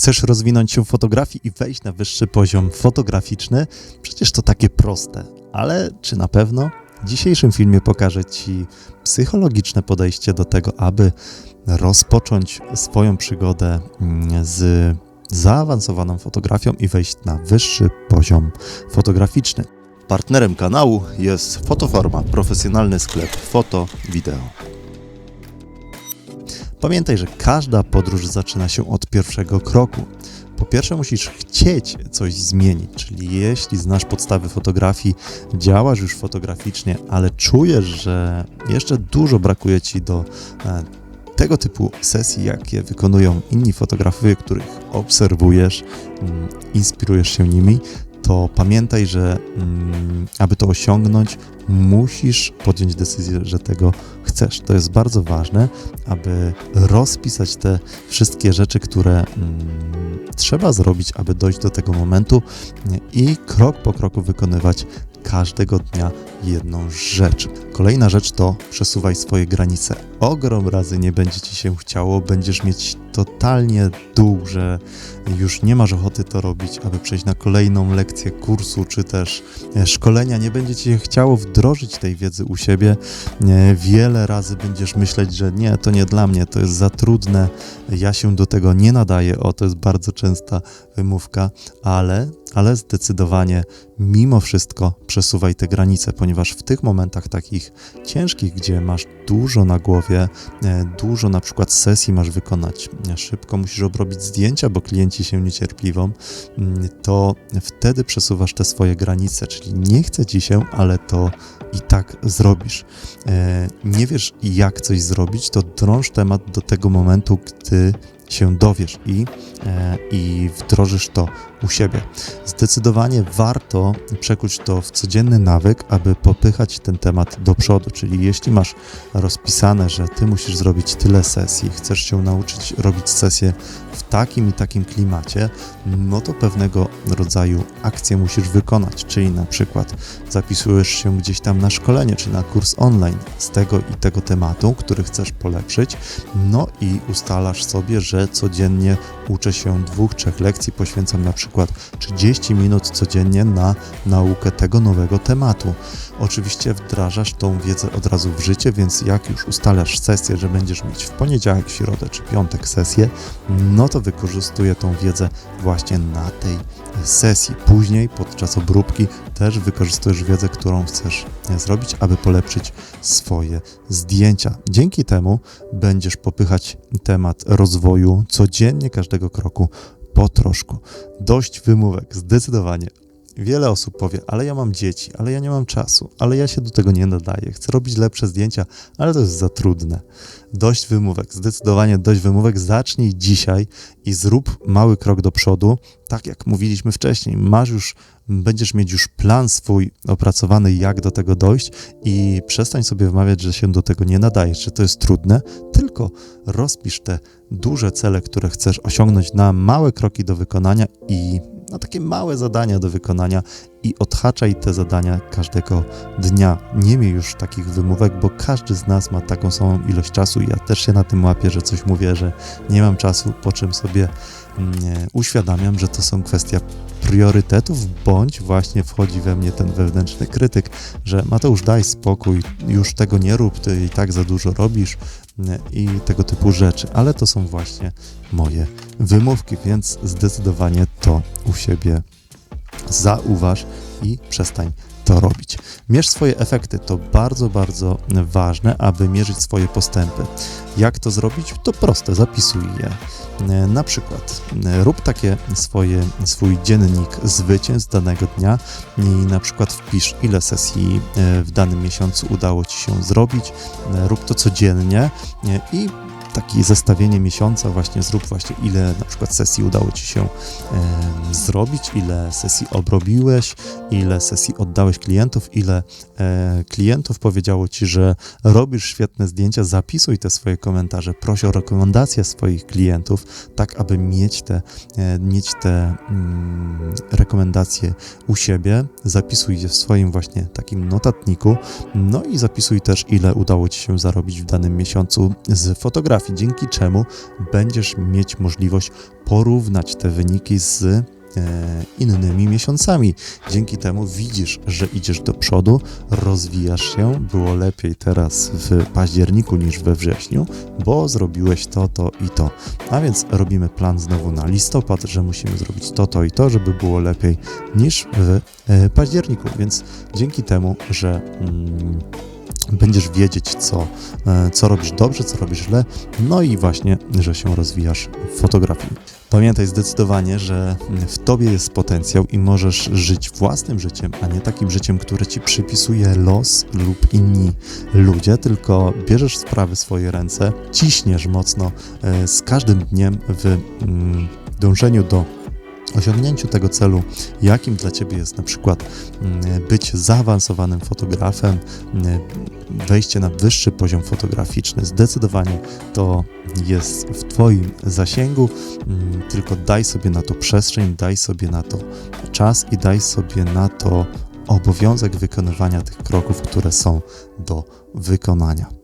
Chcesz rozwinąć się w fotografii i wejść na wyższy poziom fotograficzny? Przecież to takie proste, ale czy na pewno? W dzisiejszym filmie pokażę Ci psychologiczne podejście do tego, aby rozpocząć swoją przygodę mm, z zaawansowaną fotografią i wejść na wyższy poziom fotograficzny. Partnerem kanału jest Fotoforma, profesjonalny sklep foto, wideo. Pamiętaj, że każda podróż zaczyna się od pierwszego kroku. Po pierwsze, musisz chcieć coś zmienić, czyli jeśli znasz podstawy fotografii, działasz już fotograficznie, ale czujesz, że jeszcze dużo brakuje ci do e, tego typu sesji, jakie wykonują inni fotografowie, których obserwujesz, mm, inspirujesz się nimi, to pamiętaj, że mm, aby to osiągnąć, musisz podjąć decyzję, że tego chcesz. To jest bardzo ważne, aby rozpisać te wszystkie rzeczy, które mm, trzeba zrobić, aby dojść do tego momentu i krok po kroku wykonywać każdego dnia jedną rzecz. Kolejna rzecz to przesuwaj swoje granice. Ogrom razy nie będzie ci się chciało, będziesz mieć totalnie dół, że już nie masz ochoty to robić, aby przejść na kolejną lekcję kursu czy też e, szkolenia. Nie będzie ci się chciało wdrożyć tej wiedzy u siebie. Wiele razy będziesz myśleć, że nie, to nie dla mnie, to jest za trudne, ja się do tego nie nadaję. O, to jest bardzo częsta wymówka, ale ale zdecydowanie mimo wszystko przesuwaj te granice, ponieważ w tych momentach takich ciężkich, gdzie masz dużo na głowie, e, dużo na przykład sesji masz wykonać, szybko musisz obrobić zdjęcia, bo klienci się niecierpliwą, mm, to wtedy przesuwasz te swoje granice, czyli nie chce ci się, ale to i tak zrobisz. E, nie wiesz, jak coś zrobić, to drąż temat do tego momentu, gdy się dowiesz i, i wdrożysz to u siebie. Zdecydowanie warto przekuć to w codzienny nawyk, aby popychać ten temat do przodu. Czyli jeśli masz rozpisane, że ty musisz zrobić tyle sesji, chcesz się nauczyć robić sesje w takim i takim klimacie, no to pewnego rodzaju akcję musisz wykonać. Czyli na przykład zapisujesz się gdzieś tam na szkolenie czy na kurs online z tego i tego tematu, który chcesz polepszyć, no i ustalasz sobie, że codziennie uczę się dwóch, trzech lekcji, poświęcam na przykład przykład 30 minut codziennie na naukę tego nowego tematu. Oczywiście wdrażasz tą wiedzę od razu w życie, więc jak już ustalasz sesję, że będziesz mieć w poniedziałek, w środę czy piątek sesję, no to wykorzystuję tą wiedzę właśnie na tej sesji. Później, podczas obróbki, też wykorzystujesz wiedzę, którą chcesz zrobić, aby polepszyć swoje zdjęcia. Dzięki temu będziesz popychać temat rozwoju codziennie, każdego kroku po troszku. Dość wymówek, zdecydowanie. Wiele osób powie, ale ja mam dzieci, ale ja nie mam czasu, ale ja się do tego nie nadaję. Chcę robić lepsze zdjęcia, ale to jest za trudne. Dość wymówek, zdecydowanie dość wymówek. Zacznij dzisiaj i zrób mały krok do przodu. Tak jak mówiliśmy wcześniej, masz już, będziesz mieć już plan swój opracowany, jak do tego dojść i przestań sobie wmawiać, że się do tego nie nadajesz, że to jest trudne, tylko rozpisz te duże cele, które chcesz osiągnąć na małe kroki do wykonania i na takie małe zadania do wykonania i odhaczaj te zadania każdego dnia. Nie miej już takich wymówek, bo każdy z nas ma taką samą ilość czasu. Ja też się na tym łapię, że coś mówię, że nie mam czasu, po czym sobie mm, uświadamiam, że to są kwestia priorytetów, bądź właśnie wchodzi we mnie ten wewnętrzny krytyk, że Mateusz, daj spokój, już tego nie rób, ty i tak za dużo robisz i tego typu rzeczy, ale to są właśnie moje wymówki, więc zdecydowanie to u siebie zauważ i przestań to robić. Mierz swoje efekty, to bardzo, bardzo ważne, aby mierzyć swoje postępy. Jak to zrobić? To proste, zapisuj je. Na przykład rób takie swoje, swój dziennik zwycięstw danego dnia i na przykład wpisz, ile sesji e, w danym miesiącu udało Ci się zrobić. Rób to codziennie e, i takie zestawienie miesiąca, właśnie zrób właśnie ile na przykład sesji udało Ci się e, zrobić, ile sesji obrobiłeś, ile sesji oddałeś klientów, ile e, klientów powiedziało Ci, że robisz świetne zdjęcia, zapisuj te swoje komentarze, proś o rekomendacje swoich klientów, tak aby mieć te, e, mieć te mm, rekomendacje u siebie, zapisuj je w swoim właśnie takim notatniku, no i zapisuj też ile udało Ci się zarobić w danym miesiącu z fotografii fotografii, dzięki czemu będziesz mieć możliwość porównać te wyniki z e, innymi miesiącami. Dzięki temu widzisz, że idziesz do przodu, rozwijasz się. Było lepiej teraz w październiku niż we wrześniu, bo zrobiłeś to, to i to. A więc robimy plan znowu na listopad, że musimy zrobić to, to i to, żeby było lepiej niż w e, październiku. Więc dzięki temu, że. Mm, będziesz wiedzieć, co, e, co robisz dobrze, co robisz źle, no i właśnie, że się rozwijasz w fotografii. Pamiętaj zdecydowanie, że w tobie jest potencjał i możesz żyć własnym życiem, a nie takim życiem, które ci przypisuje los lub inni ludzie, tylko bierzesz sprawy w swoje ręce, ciśniesz mocno e, z każdym dniem w mm, dążeniu do osiągnięciu tego celu, jakim dla Ciebie jest na przykład mm, być zaawansowanym fotografem, mm, wejście na wyższy poziom fotograficzny, zdecydowanie to jest w Twoim zasięgu, mm, tylko daj sobie na to przestrzeń, daj sobie na to czas i daj sobie na to obowiązek wykonywania tych kroków, które są do wykonania.